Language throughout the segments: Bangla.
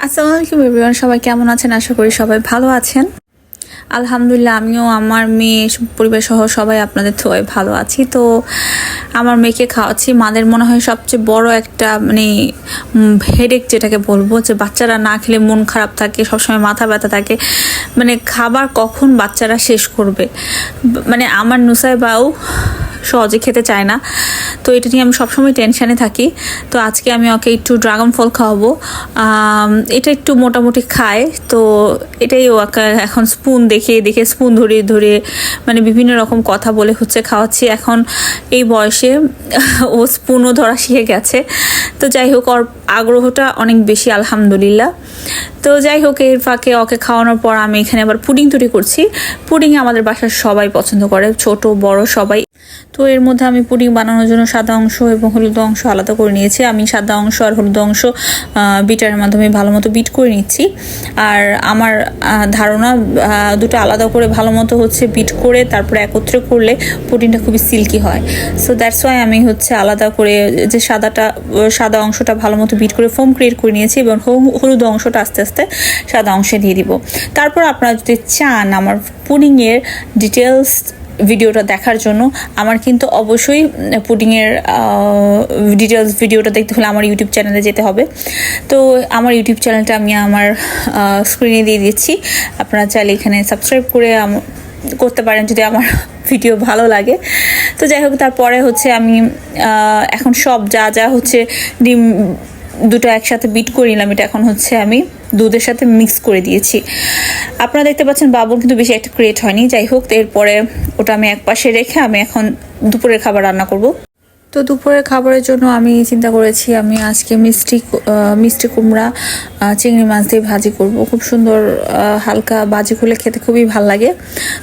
আসসালামু আলাইকুম এভরিওয়ান, সবাই কেমন আছেন? আশা করি সবাই ভালো আছেন। আলহামদুলিল্লাহ, আমিও, আমার মেয়ে পরিবার সহ সবাই আপনাদের থোয়ায় ভালো আছি। তো আমার মেয়েকে খাওয়াচ্ছি। মাদের মনে হয় সবচেয়ে বড় একটা মানে হেডেক যেটাকে বলব, যে বাচ্চারা না খেলে মন খারাপ থাকে, সবসময় মাথা ব্যথা থাকে। মানে খাবার কখন বাচ্চারা শেষ করবে? মানে আমার নুসাইবাও সহজে খেতে চায় না। তো এটা নিয়ে আমি সবসময় টেনশানে থাকি। তো আজকে আমি ওকে একটু ড্রাগন ফল খাওয়াবো। এটা একটু মোটামুটি খায়। তো এটাই ওকে এখন স্পুন দেখে দেখে স্পুন ধরিয়ে ধরে মানে বিভিন্ন রকম কথা বলে হচ্ছে খাওয়াচ্ছি। এখন এই বয়সে ও স্পুনও ধরা শিখে গেছে। তো যাই হোক, ওর আগ্রহটা অনেক বেশি, আলহামদুলিল্লাহ। তো যাই হোক, এর ফাঁকে ওকে খাওয়ানোর পর আমি এখানে আবার পুডিং তৈরি করছি। পুডিং আমাদের বাসার সবাই পছন্দ করে, ছোট, বড় সবাই। তো এর মধ্যে আমি পুডিং বানানোর জন্য সাদা অংশ এবং হলুদ অংশ আলাদা করে নিয়েছি। আমি সাদা অংশ আর হলুদ অংশ বিটারের মাধ্যমে ভালো মতো বিট করে নিচ্ছি। আর আমার ধারণা দুটো আলাদা করে ভালো মতো হচ্ছে বিট করে তারপরে একত্রে করলে পুডিংটা খুবই সিল্কি হয়। সো দ্যাটস ওয়াই আমি হচ্ছে আলাদা করে যে সাদাটা, সাদা অংশটা ভালো মতো বিট করে ফোম ক্রিয়েট করে নিয়েছি এবং হলু- হলুদ অংশটা আস্তে আস্তে সাদা অংশে দিয়ে দিব। তারপর আপনারা যদি চান আমার পুডিংয়ের ডিটেলস ভিডিওটা দেখার জন্য। আমার কিন্তু অবশ্যই পুডিংয়ের ডিটেলস ভিডিওটা দেখতে হলে আমার ইউটিউব চ্যানেলে যেতে হবে। তো আমার ইউটিউব চ্যানেলটা আমি আমার স্ক্রিনে দিয়ে দিচ্ছি। আপনারা চাইলে এখানে সাবস্ক্রাইব করে করতে পারেন যদি আমার ভিডিও ভালো লাগে। তো যাই হোক, তারপরে হচ্ছে আমি এখন সব যা যা হচ্ছে ডিম দুটো একসাথে বিট করে নিলাম। এটা এখন হচ্ছে আমি দুধের সাথে মিক্স করে দিয়েছি। আপনারা দেখতে পাচ্ছেন বাবল কিন্তু বেশি একটা ক্রিয়েট হয়নি। যাই হোক, এরপরে ওটা আমি এক পাশে রেখে আমি এখন দুপুরের খাবার রান্না করব। তো দুপুরের খাবারের জন্য আমি চিন্তা করেছি, আমি আজকে মিষ্টি মিষ্টি কুমড়া চিংড়ি মাছ দিয়ে ভাজি করব। খুব সুন্দর হালকা ভাজি করলে খেতে খুবই ভালো লাগে।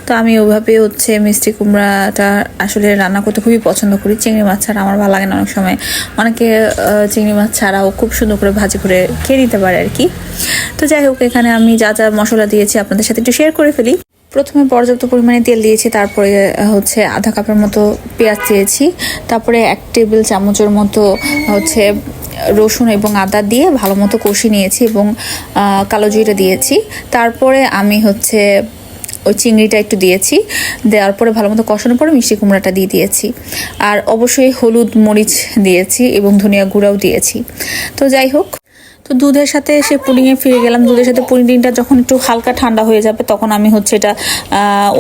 তো আমি ওইভাবে হচ্ছে মিষ্টি কুমড়াটা আসলে রান্না করতে খুবই পছন্দ করি। চিংড়ি মাছ ছাড়া আমার ভালো লাগে না অনেক সময়। অনেকে চিংড়ি মাছ ছাড়াও খুব সুন্দর করে ভাজি করে খেয়ে নিতে পারে আর কি। তো যাই হোক, এখানে আমি যা যা মশলা দিয়েছি আপনাদের সাথে একটু শেয়ার করে ফেলি। প্রথমে পর্যাপ্ত পরিমাণে তেল দিয়েছি, তারপরে হচ্ছে আধা কাপের মতো পেঁয়াজ দিয়েছি, তারপরে এক টেবিল চামচের মতো, হচ্ছে রসুন এবং আদা দিয়ে ভালো মতো কষি নিয়েছি এবং কালো জিরে দিয়েছি, তারপরে আমি হচ্ছে ওই চিংড়িটা একটু দিয়েছি, দেওয়ার পরে ভালো মতো কষানোর পরে মিষ্টি কুমড়াটা দিয়ে দিয়েছি, আর অবশ্যই হলুদ মরিচ দিয়েছি এবং ধনিয়া গুঁড়াও দিয়েছি। তো যাই হোক তো দুধের সাথে সে পুডিংয়ে ফিরে গেলাম। দুধের সাথে পুডিংটা যখন একটু হালকা ঠান্ডা হয়ে যাবে, তখন আমি হচ্ছে এটা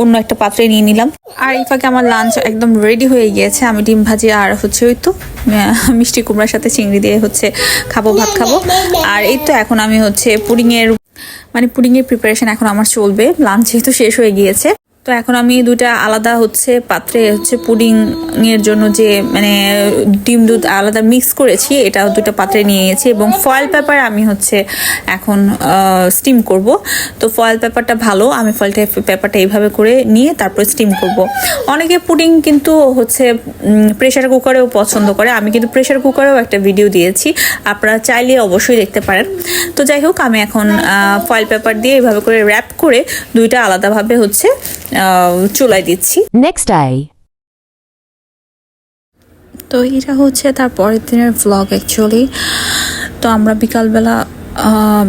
অন্য একটা পাত্রে নিয়ে নিলাম। আর এই ফাঁকে আমার লাঞ্চ একদম রেডি হয়ে গিয়েছে। আমি ডিম ভাজি আর হচ্ছে ওই তো মিষ্টি কুমড়ার সাথে চিংড়ি দিয়ে হচ্ছে খাব, ভাত খাব। আর এই তো এখন আমি হচ্ছে পুডিংয়ের মানে পুডিংয়ের প্রিপারেশন এখন আমার চলবে। লাঞ্চ যেহেতু শেষ হয়ে গিয়েছে। তো এখন আমি দুটা আলাদা হচ্ছে পাত্রে হচ্ছে পুডিং এর জন্য যে মানে ডিম দুধ আলাদা মিক্স করেছি, এটা দুটো পাত্রে নিয়ে গেছি এবং ফয়েল পেপার আমি হচ্ছে এখন স্টিম করব। তো ফয়েল পেপারটা ভালো, আমি ফয়েল পেপারটা এইভাবে করে নিয়ে তারপর স্টিম করব। অনেকে পুডিং কিন্তু হচ্ছে প্রেশার কুকারেও পছন্দ করে। আমি কিন্তু প্রেশার কুকারেও একটা ভিডিও দিয়েছি, আপনারা চাইলে অবশ্যই দেখতে পারেন। তো যাই হোক, আমি এখন ফয়েল পেপার দিয়ে এইভাবে করে র্যাপ করে দুইটা আলাদাভাবে হচ্ছে চুলায় দিচ্ছি। Next day. তো এটা হচ্ছে তার পরের দিনের ভ্লগ অ্যাকচুয়ালি তো আমরা বিকালবেলা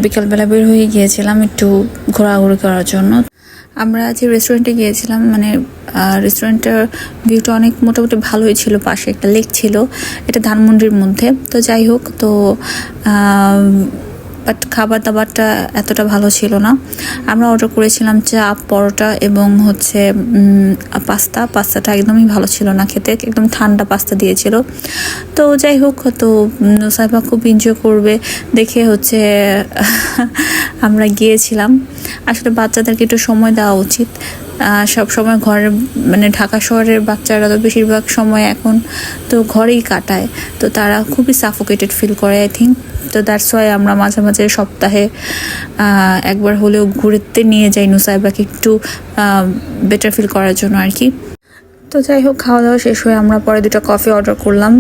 বিকালবেলা বের হয়ে গিয়েছিলাম একটু ঘোরাঘুরি করার জন্য। আমরা যে রেস্টুরেন্টে গিয়েছিলাম মানে রেস্টুরেন্টের ভিউটা অনেক মোটামুটি ভালোই ছিল পাশে একটা লেক ছিল। এটা ধানমন্ডির মধ্যে। তো যাই হোক তো বাট খাবার দাবারটা এতটা ভালো ছিল না। আমরা অর্ডার করেছিলাম চা, পরোটা এবং হচ্ছে পাস্তা। পাস্তাটা একদমই ভালো ছিল না খেতে, একদম ঠান্ডা পাস্তা দিয়েছিল। তো যাই হোক, তো সাইবা খুব এনজয় করবে। দেখে হচ্ছে, আমরা গিয়েছিলাম। আসলে বাচ্চাদেরকে একটু সময় দেওয়া উচিত। সব সময় ঘরে মানে ঢাকা শহরের বাচ্চারা তো বেশিরভাগ সময় এখন তো ঘরেই কাটায়। তো তারা খুবই সাফোকেটেড ফিল করে আই থিঙ্ক তো দ্যাটস ওয়াই আমরা মাঝে মাঝে সপ্তাহে একবার হলেও ঘুরতে নিয়ে যাই নুসাইবাকে একটু বেটার ফিল করার জন্য আর কি। তো যাই হোক, খাওয়া দাওয়া শেষ হয়ে আমরা পরে দুটো কফি অর্ডার করলাম।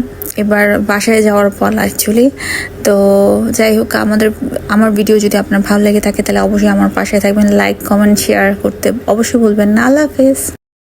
এবার বাসায় যাওয়ার পর অ্যাকচুয়ালি তো যাই হোক, আমাদের, আমার ভিডিও যদি আপনার ভালো লেগে থাকে, তাহলে অবশ্যই আমার পাশে থাকবেন। লাইক কমেন্ট শেয়ার করতে অবশ্যই বলবেন না। আল্লাহ হাফেজ।